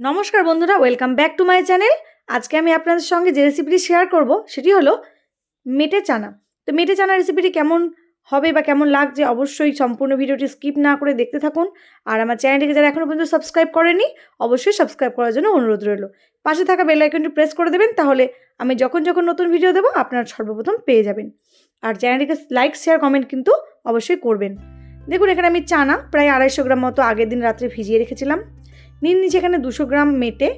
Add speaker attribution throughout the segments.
Speaker 1: নমস্কার বন্ধুরা welcome back to my channel আজকে আমি আপনাদের সঙ্গে যে রেসিপিটি শেয়ার করব, সেটি হলো মেটে চানা। তো মেটে চানা রেসিপিটি কেমন হবে বা কেমন লাগছে অবশ্যই সম্পূর্ণ ভিডিওটি স্কিপ না করে দেখতে থাকুন। আর আমার চ্যানেলটিকে যারা এখনও পর্যন্ত সাবস্ক্রাইব করেনি, অবশ্যই সাবস্ক্রাইব করার জন্য অনুরোধ রইল। পাশে থাকা বেল আইকনটি প্রেস করে দেবেন, তাহলে আমি যখন যখন নতুন ভিডিও দেবো, আপনারা সর্বপ্রথম পেয়ে যাবেন। আর চ্যানেলটিকে লাইক শেয়ার কমেন্ট কিন্তু অবশ্যই করবেন। দেখুন, এখানে আমি চানা প্রায় আড়াইশো গ্রাম মতো আগের দিন রাত্রে ভিজিয়ে রেখেছিলাম। নিয়ে নিয়েছি এখানে দুশো গ্রাম মেটে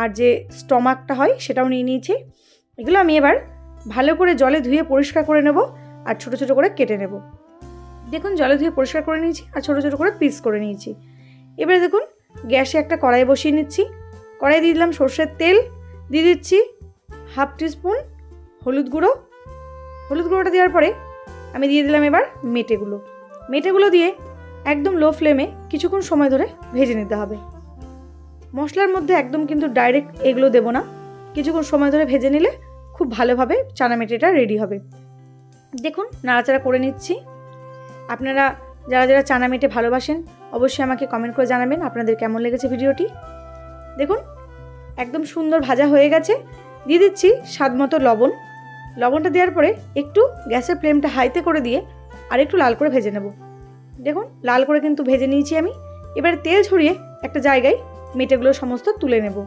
Speaker 1: আর যে স্টমাকটা হয় সেটাও নিয়ে নিয়েছি। এগুলো আমি এবার ভালো করে জলে ধুয়ে পরিষ্কার করে নেব আর ছোট ছোট করে কেটে নেব। দেখুন জলে ধুয়ে পরিষ্কার করে নিয়েছি আর ছোট ছোট করে পিস করে নিয়েছি। এবারে দেখুন গ্যাসে একটা কড়াই বসিয়ে নিচ্ছি। কড়াই দিয়ে দিলাম সর্ষের তেল, দিয়ে দিচ্ছি হাফ টিস্পুন হলুদ গুঁড়ো। হলুদ গুঁড়োটা দেওয়ার পরে আমি দিয়ে দিলাম এবার মেটেগুলো। মেটেগুলো দিয়ে একদম লো ফ্লেমে কিছুক্ষণ সময় ধরে ভেজে নিতে হবে। মশলার মধ্যে একদম কিন্তু ডাইরেক্ট এগুলো দেবো না। কিছুক্ষণ সময় ধরে ভেজে নিলে খুব ভালোভাবে চানা মেটেটা রেডি হবে। দেখুন, নাড়াচাড়া করে নিচ্ছি। আপনারা যারা যারা চানা মেটে ভালোবাসেন, অবশ্যই আমাকে কমেন্ট করে জানাবেন আপনাদের কেমন লেগেছে ভিডিওটি। দেখুন, একদম সুন্দর ভাজা হয়ে গেছে। দিয়ে দিচ্ছি স্বাদ মতো লবণ। লবণটা দেওয়ার পরে একটু গ্যাসের ফ্লেমটা হাইতে করে দিয়ে আর একটু লাল করে ভেজে নেব। দেখুন, লাল করে কিন্তু ভেজে নিয়েছি আমি। এবার তেল ছড়িয়ে একটা জায়গায় মেটেগুলো সমস্ত তুলে নেব।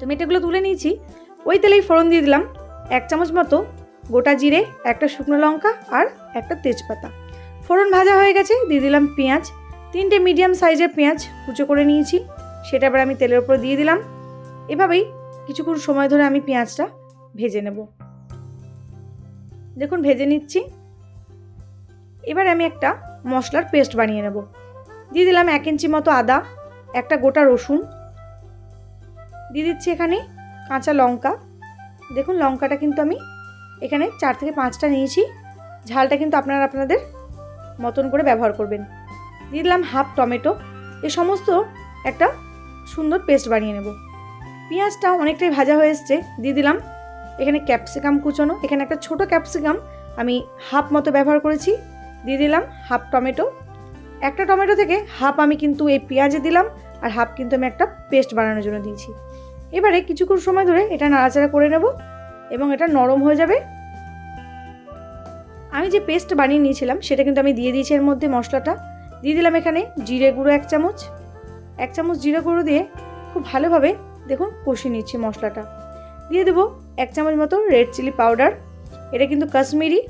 Speaker 1: তো মেটেগুলো তুলে নিয়েছি। ওই তেলেই ফোড়ন দিয়ে দিলাম। এক চামচ মতো গোটা জিরে, একটা শুকনো লঙ্কা আর একটা তেজপাতা। ফোড়ন ভাজা হয়ে গেছে, দিয়ে দিলাম পেঁয়াজ। তিনটে মিডিয়াম সাইজের পেঁয়াজ কুচো করে নিয়েছি। সেটা আবার আমি তেলের উপর দিয়ে দিলাম। এভাবেই কিছুক্ষণ সময় ধরে আমি পেঁয়াজটা ভেজে নেব। দেখুন, ভেজে নিচ্ছি। এবার আমি একটা মশলার পেস্ট বানিয়ে নেব। দিয়ে দিলাম এক ইঞ্চি মতো আদা একটা গোটা রসুন, দিয়ে দিচ্ছি এখানে কাঁচা লঙ্কা। দেখুন, লঙ্কাটা কিন্তু আমি এখানে চার থেকে পাঁচটা নিয়েছি। ঝালটা কিন্তু আপনারা আপনাদের মতন করে ব্যবহার করবেন। দিয়ে দিলাম হাফ টমেটো। এ সমস্ত একটা সুন্দর পেস্ট বানিয়ে নেব। পেঁয়াজটা অনেকটাই ভাজা হয়ে এসছে। দিয়ে দিলাম এখানে ক্যাপসিকাম কুচোনো। এখানে একটা ছোট ক্যাপসিকাম আমি হাফ মতো ব্যবহার করেছি। দিয়ে দিলাম হাফ টমেটো। একটা টমেটো থেকে হাফ আমি কিন্তু এই পেঁয়াজে দিলাম। আর হাফ কিন্তু আমি একটা পেস্ট বানানোর জন্য দিয়েছি। এবারে কিছুক্ষণ সময় ধরে এটা নাড়াচাড়া করে নেব এবং এটা নরম হয়ে যাবে। আমি যে পেস্ট বানিয়ে নিয়েছিলাম, সেটা কিন্তু আমি দিয়ে দিয়েছি এর মধ্যে মশলাটা। দিয়ে দিলাম এখানে জিরে গুঁড়ো এক চামচ। এক চামচ জিরে গুঁড়ো দিয়ে খুব ভালোভাবে দেখুন কষিয়ে নিচ্ছি মশলাটা। দিয়ে দেবো এক চামচ মতো রেড চিলি পাউডার এটা কিন্তু কাশ্মীরি,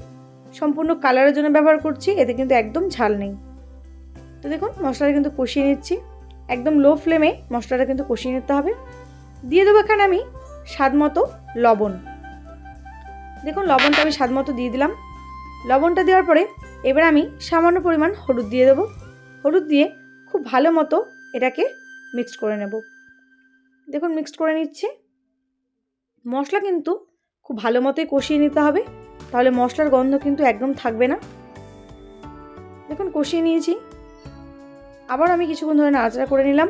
Speaker 1: সম্পূর্ণ কালারের জন্য ব্যবহার করছি, এতে কিন্তু একদম ঝাল নেই। তো দেখুন মশলাটা কিন্তু কষিয়ে নিচ্ছি। একদম লো ফ্লেমে মশলাটা কিন্তু কষিয়ে নিতে হবে। দিয়ে দেবো এখানে আমি স্বাদ মতো লবণ। দেখুন, লবণটা আমি স্বাদ মতো দিয়ে দিলাম। লবণটা দেওয়ার পরে এবার আমি সামান্য পরিমাণ হলুদ দিয়ে দেবো। হলুদ দিয়ে খুব ভালো মতো এটাকে মিক্সড করে নেব। দেখুন মিক্সড করে নিচ্ছে। মশলা কিন্তু খুব ভালো মতোই কষিয়ে নিতে হবে। তাহলে মশলার গন্ধ কিন্তু একদম থাকবে না। দেখুন, কষিয়ে নিয়েছি। আবার আমি কিছুক্ষণ ধরে নাড়াচাড়া করে নিলাম।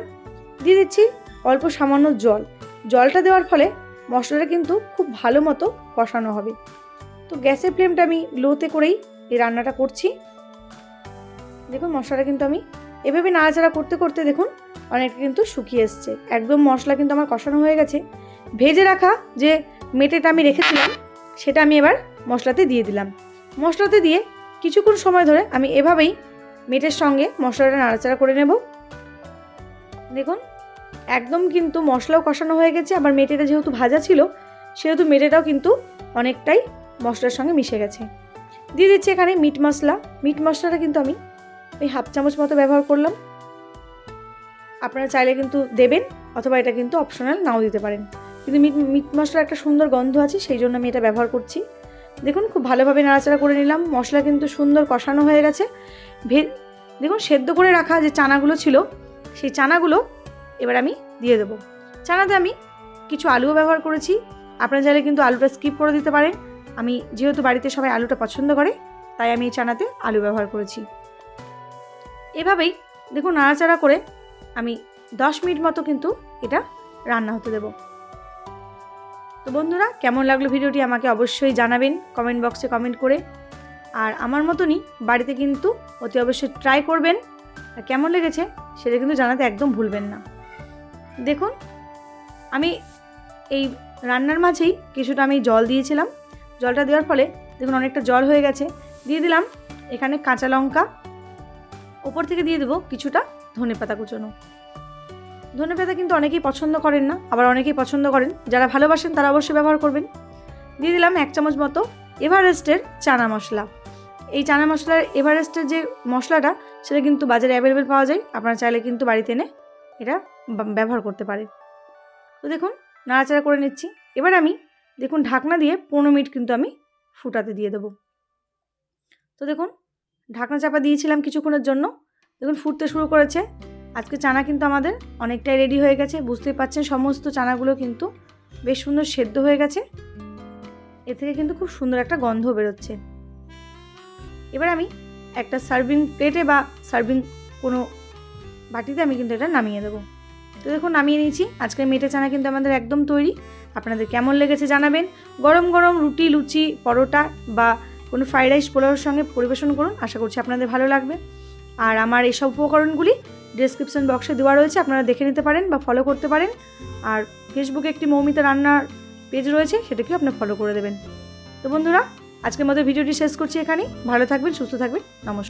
Speaker 1: দিয়ে দিচ্ছি অল্প সামান্য জল। জলটা দেওয়ার ফলে মশলাটা কিন্তু খুব ভালো মতো কষানো হবে। তো গ্যাসের ফ্লেমটা আমি লোতে করেই এই রান্নাটা করছি। দেখুন, মশলাটা কিন্তু আমি এভাবে নাড়াচাড়া করতে করতে দেখুন, অনেকটা কিন্তু শুকিয়ে এসছে। একদম মশলা কিন্তু আমার কষানো হয়ে গেছে। ভেজে রাখা যে মেটেটা আমি রেখেছিলাম, সেটা আমি এবার মশলাতে দিয়ে দিলাম। মশলাতে দিয়ে কিছুক্ষণ সময় ধরে আমি এভাবেই মেটের সঙ্গে মশলাটা নাড়াচাড়া করে নেব। দেখুন, একদম কিন্তু মশলাও কষানো হয়ে গেছে, আবার মেটেটা যেহেতু ভাজা ছিল, সেহেতু মেটেটাও কিন্তু অনেকটাই মশলার সঙ্গে মিশে গেছে। দিয়ে দিচ্ছি এখানে মিট মশলা। মিট মশলাটা কিন্তু আমি ওই হাফ চামচ মতো ব্যবহার করলাম। আপনারা চাইলে কিন্তু দেবেন, অথবা এটা কিন্তু অপশনাল নাও দিতে পারেন। কিন্তু মিট মিট মশলার একটা সুন্দর গন্ধ আছে, সেই জন্য আমি এটা ব্যবহার করছি। দেখুন, খুব ভালোভাবে নাড়াচাড়া করে নিলাম। মশলা কিন্তু সুন্দর কষানো হয়ে গেছে। ভে দেখুন, সেদ্ধ করে রাখা যে চানাগুলো ছিল, সেই চানাগুলো এবার আমি দিয়ে দেবো। চানাতে আমি কিছু আলুও ব্যবহার করেছি। আপনারা চাইলে কিন্তু আলুটা স্কিপ করে দিতে পারেন। আমি যেহেতু বাড়িতে সবাই আলুটা পছন্দ করে, তাই আমি এই চানাতে আলু ব্যবহার করেছি। এভাবেই দেখুন, নাড়াচাড়া করে আমি দশ মিনিট মতো কিন্তু এটা রান্না হতে দেবো। তো বন্ধুরা, কেমন লাগল ভিডিওটি আমাকে অবশ্যই জানাবেন। কমেন্ট বক্সে কমেন্ট করে। আর আমার মতনই বাড়িতে কিন্তু অতি অবশ্যই ট্রাই করবেন। আর কেমন লেগেছে সেটা কিন্তু জানাতে একদম ভুলবেন না। দেখুন, আমি এই রান্নার মাঝেই কিছুটা আমি জল দিয়েছিলাম। জলটা দেওয়ার ফলে দেখুন অনেকটা জল হয়ে গেছে। দিয়ে দিলাম এখানে কাঁচা লঙ্কা। ওপর থেকে দিয়ে দেবো কিছুটা ধনে পাতা কুচোনো। ধনে পাতা কিন্তু অনেকেই পছন্দ করেন না, আবার অনেকেই পছন্দ করেন। যারা ভালোবাসেন তারা অবশ্যই ব্যবহার করবেন। দিয়ে দিলাম এক চামচ মতো এভারেস্টের চানা মশলা। এই চানা মশলার এভারেস্টের যে মশলাটা, সেটা কিন্তু বাজারে অ্যাভেলেবেল পাওয়া যায়। আপনারা চাইলে কিন্তু বাড়িতে এনে এটা ব্যবহার করতে পারেন। তো দেখুন, নাড়াচাড়া করে নিচ্ছি। এবার আমি, দেখুন, ঢাকনা দিয়ে পনেরো মিনিট কিন্তু আমি ফুটাতে দিয়ে দেবো। তো দেখুন, ঢাকনা চাপা দিয়েছিলাম কিছুক্ষণের জন্য। দেখুন, ফুটতে শুরু করেছে। আজকে চানা কিন্তু আমাদের অনেকটাই রেডি হয়ে গেছে। বুঝতেই পাচ্ছেন, সমস্ত চানাগুলো কিন্তু বেশ সুন্দর সেদ্ধ হয়ে গেছে। এ থেকে কিন্তু খুব সুন্দর একটা গন্ধ বেরোচ্ছে। এবার আমি একটা সার্ভিং প্লেটে বা সার্ভিং কোনো বাটিতে আমি কিন্তু এটা নামিয়ে দেবো। তো দেখুন, নামিয়ে নিয়েছি। আজকের মেটে চানা কিন্তু আমাদের একদম তৈরি। আপনাদের কেমন লেগেছে জানাবেন। গরম গরম রুটি, লুচি, পরোটা বা কোনো ফ্রাইড রাইস পোলাওর সঙ্গে পরিবেশন করুন। আশা করছি আপনাদের ভালো লাগবে। আর আমার এইসব উপকরণগুলি ডেসক্রিপশন বক্সে দেওয়া রয়েছে। আপনারা দেখে নিতে পারেন বা ফলো করতে পারেন। আর ফেসবুকে একটি মৌমিতা রান্নার পেজ রয়েছে, সেটাকেও আপনি ফলো করে দেবেন। তো বন্ধুরা আজকের মতো ভিডিওটি শেষ করছি এখানেই। ভালো থাকবেন সুস্থ থাকবেন। নমস্কার।